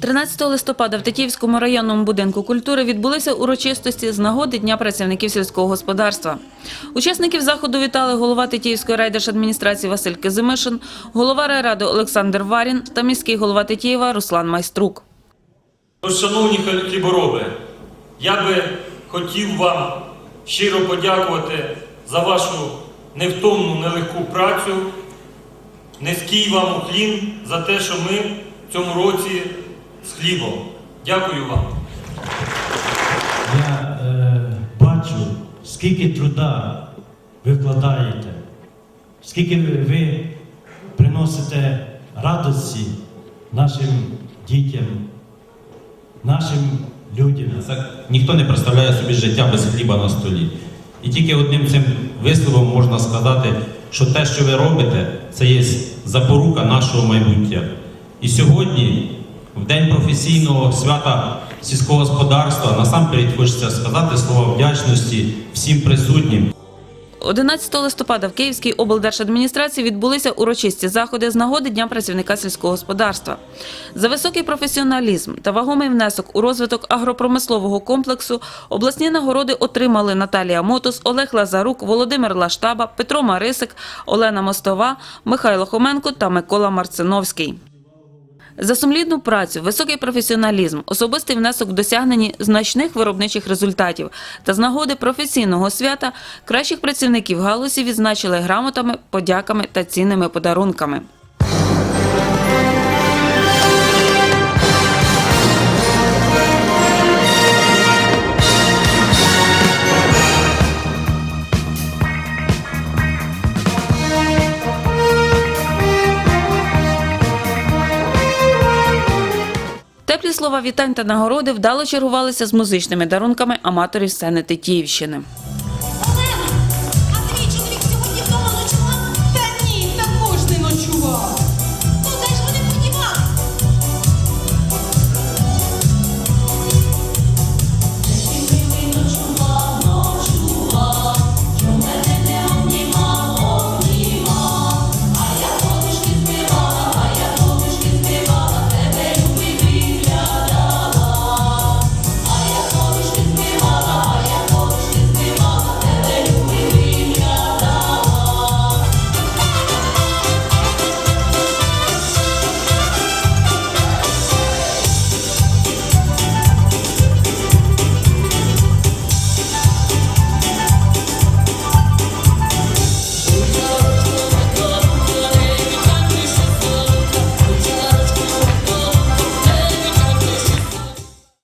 13 листопада в Тетіївському районному будинку культури відбулися урочистості з нагоди Дня працівників сільського господарства. Учасників заходу вітали голова Тетіївської райдержадміністрації Василь Кизимишин, голова райради Олександр Варін та міський голова Тетіїва Руслан Майструк. Шановні хлібороби, я би хотів вам щиро подякувати за вашу невтомну, нелегку працю. Низький вам уклін за те, що ми в цьому році з хлібом. Дякую вам. Я е, бачу, скільки труда ви вкладаєте, скільки ви, ви приносите радості нашим дітям, нашим людям. Це ніхто не представляє собі життя без хліба на столі. І тільки одним цим висловом можна сказати, що те, що ви робите, це є запорука нашого майбуття. І сьогодні, в день професійного свята сільського господарства, насамперед хочеться сказати слова вдячності всім присутнім. 11 листопада в Київській облдержадміністрації відбулися урочисті заходи з нагоди Дня працівника сільського господарства. За високий професіоналізм та вагомий внесок у розвиток агропромислового комплексу обласні нагороди отримали Наталія Мотус, Олег Лазарук, Володимир Лаштаба, Петро Марисик, Олена Мостова, Михайло Хоменко та Микола Марциновський. За сумлінну працю, високий професіоналізм, особистий внесок в досягненні значних виробничих результатів та з нагоди професійного свята кращих працівників галузі відзначили грамотами, подяками та цінними подарунками. Теплі слова вітань та нагороди вдало чергувалися з музичними дарунками аматорів сцени Тетіївщини.